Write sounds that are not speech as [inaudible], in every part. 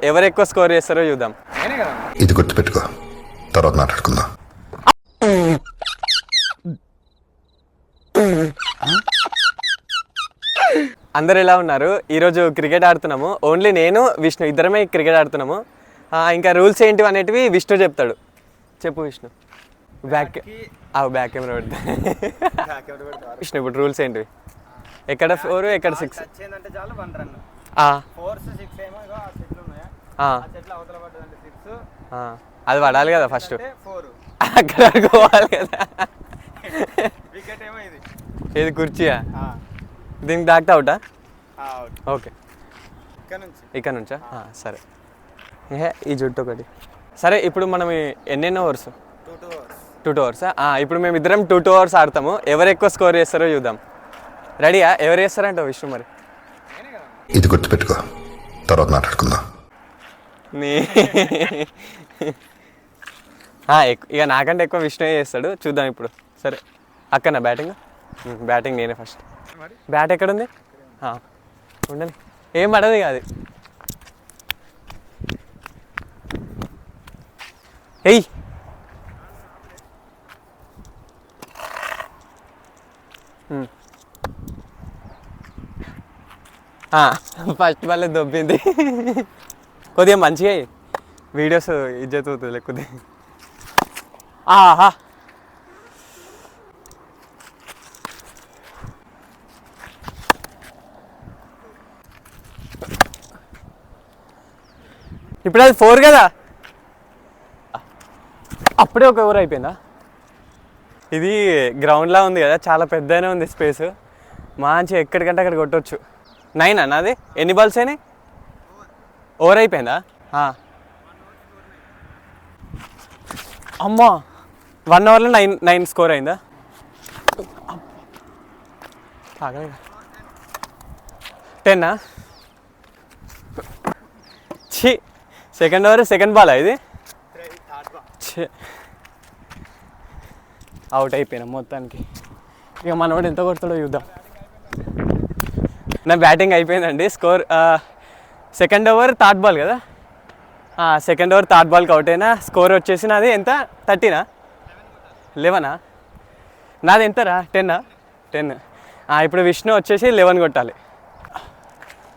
ఎవరు ఎక్కువ స్కోర్ చేస్తారో చూద్దాం. ఇది గుర్తుపెట్టుకో. తర్వాత మాట్లాడుకుందాం. అందరు ఎలా ఉన్నారు? ఈరోజు క్రికెట్ ఆడుతున్నాము. ఓన్లీ నేను విష్ణు ఇద్దరమే క్రికెట్ ఆడుతున్నాము. ఇంకా రూల్స్ ఏంటివి అనేటివి విష్ణు చెప్తాడు. చెప్పు విష్ణు. బ్యాక్ ఆ బ్యాక్ కెమెరా పెడతా. విష్ణు ఇప్పుడు రూల్స్ ఏంటివి? ఎక్కడ ఫోర్ ఎక్కడ సిక్స్ ఏమో ఇగో ఆ సెట్లు ఉన్నాయా ఆ, ఆ సెట్లు అవతల పడ్డదంటే సిక్స్ ఆ. అది పడాలి కదా ఫస్ట్ అక్కడ పోవాలి కదా. వికెట్ ఏమో ఇది. ఇది కుర్చీయా? ఆ, దీనికి దాక్తా అవుటా ఆ, అవుట్. ఓకే. ఇక్కడ నుంచి. ఇక్కడ నుంచా? ఆ, సరే. ఏ ఈ జుట్టు ఒకటి. సరే ఇప్పుడు మనం ఎన్నెన్ని overs two two hours two two అవర్సా ఇప్పుడు మేము ఇద్దరం టూ టూ అవర్స్ ఆడతాము. ఎవరు ఎక్కువ స్కోర్ చేస్తారో చూద్దాం. రెడీయా ఎవరు చేస్తారంట విష్ణు మరి? ఇది గుర్తుపెట్టుకో. తర్వాత మాట్లాడుకుందాం. నీ [laughs] ఆ, ఎక్కు- ఇక నాకంటే ఎక్కువ విష్ణుయే చేస్తాడు? చూద్దాం ఇప్పుడు. సరే. అక్కన బ్యాటింగ్? బ్యాటింగ్ నేనే ఫస్ట్ మరి? బ్యాట్ ఎక్కడుంది? ఆ, ఉండని. ఏం పడదు ఇక అది. ఎయ్ ఫస్ట్ వాళ్ళే దొబ్బింది. కొద్దిగా మంచిగా వీడియోస్ ఇజ్జత్ అవుతుంది కొద్దిగా ఆహా. ఇప్పుడు అది ఫోర్ కదా? అప్పుడే ఒక ఓవర్ అయిపోయిందా? ఇది గ్రౌండ్లా ఉంది కదా చాలా పెద్దనే ఉంది స్పేస్ మంచి ఎక్కడికంటే అక్కడ కొట్టవచ్చు నైన్ అన్న అది ఎన్ని బాల్స్ అయినాయి? ఓవర్ అయిపోయిందా. అమ్మా వన్ అవర్లో నైన్ నైన్ స్కోర్ అయిందా? టెన్నా ఛీ సెకండ్ ఓవర్ సెకండ్ బాల్ ఇది? ఛీ. అవుట్ అయిపోయినా మొత్తానికి. ఇక మనోడు ఎంత కొడతాడో చూద్దాం. నా బ్యాటింగ్ అయిపోయిందండి. Score second over third ball కదా? సెకండ్ ఓవర్ థర్డ్ బాల్కి అవుట్ అయినా స్కోర్ వచ్చేసి నాది ఎంత? థర్టీనా? లెవెనా? నాది ఎంతరా? టెన్నా? టెన్. ఇప్పుడు విష్ణు వచ్చేసి లెవెన్ కొట్టాలి.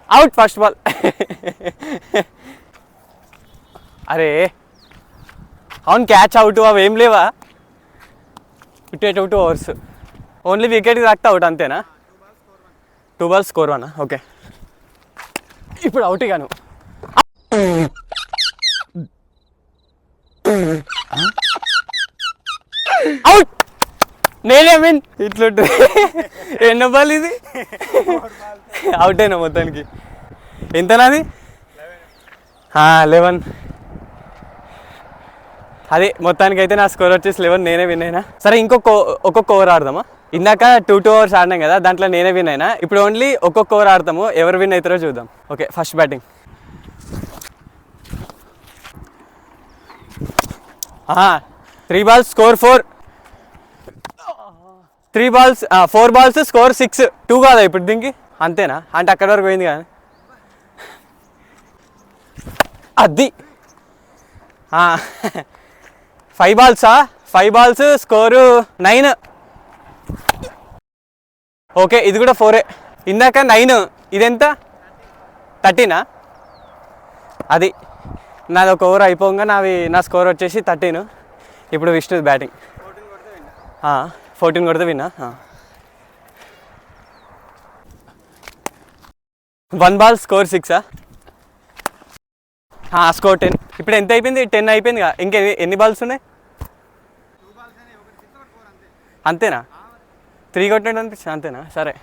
అవుట్ ఫస్ట్ బాల్ అరే అవును క్యాచ్ అవుట్ అవి ఏం లేవా? ఇటు అవుట్ టూ ఓవర్స్ ఓన్లీ వికెట్కి తాకితే అవుట్ అంతేనా two balls score one okay ఇప్పుడు అవుట్ గాను. అవుట్ నేనే మీన్ ఇట్లుంటుంది ఎన్నో బాల్ ఇది? అవుట్ అయినా మొత్తానికి. ఎంతనాది లెవెన్ అదే మొత్తానికి అయితే నా స్కోర్ వచ్చేసి లెవెన్ నేనే విన్ అయినా. సరే ఇంకొక ఒక్కొక్క ఓవర్ ఆడదామా? ఇందాక టూ టూ అవర్స్ ఆడినాం కదా దాంట్లో నేనే విన్ అయినా. ఇప్పుడు ఓన్లీ ఒక్కొక్క ఓవర్ ఆడతాము. ఎవరు విన్ అవుతారో చూద్దాం. Okay first batting three balls score four three balls four balls score six two కాదా ఇప్పుడు దీనికి? అంతేనా? అంటే అక్కడి వరకు పోయింది కానీ అది. Five బాల్సా five balls score nine okay ఇది కూడా ఫోరే. ఇందాక నైన్ ఇదెంత? థర్టీనా? అది. నాది ఒక ఓవర్ అయిపోగా నావి నా స్కోర్ వచ్చేసి థర్టీన్. ఇప్పుడు విష్ణు బ్యాటింగ్. ఫోర్టీన్ కొడితే విన్నా? One ball score సిక్సా? Score ten. ఇప్పుడు ఎంత అయిపోయింది? టెన్ అయిపోయింది ఇంకా ఎన్ని బాల్స్ ఉన్నాయి? అంతేనా? త్రీ కొట్టినట్టు అనిపించింది అంతేనా? సరే.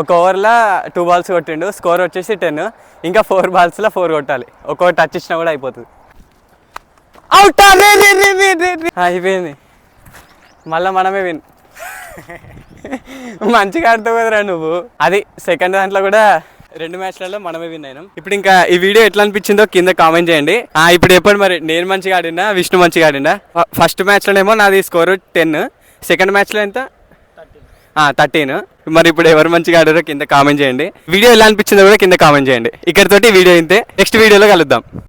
ఒక ఓవర్లో టూ బాల్స్ కొట్టిండు స్కోర్ వచ్చేసి టెన్. ఇంకా ఫోర్ బాల్స్లో ఫోర్ కొట్టాలి. ఒక్కో టచ్ ఇచ్చినా కూడా అయిపోతుంది. అవుట్ అయిపోయింది. మళ్ళీ మనమే విన్. [laughs] మంచిగా ఆడుతావు కదరా నువ్వు. అది సెకండ్ దాంట్లో కూడా రెండు మ్యాచ్లలో మనమే విన్ అయినాం. ఇప్పుడు ఇంకా ఈ వీడియో ఎట్లా అనిపించిందో కింద కామెంట్ చేయండి. ఇప్పుడు ఎప్పుడు మరి నేను మంచిగా ఆడినా విష్ణు మంచిగా ఆడినా? ఫస్ట్ మ్యాచ్లోనేమో నాది స్కోర్ టెన్. సెకండ్ మ్యాచ్లో ఎంత? థర్టీన్ మరి ఇప్పుడు ఎవరు మంచిగా ఆడారో కింద కామెంట్ చేయండి. వీడియో ఎలా అనిపించిందో కూడా కింద కామెంట్ చేయండి. ఇక్కడితోటి వీడియో ఇంతే. నెక్స్ట్ వీడియోలో కలుద్దాం.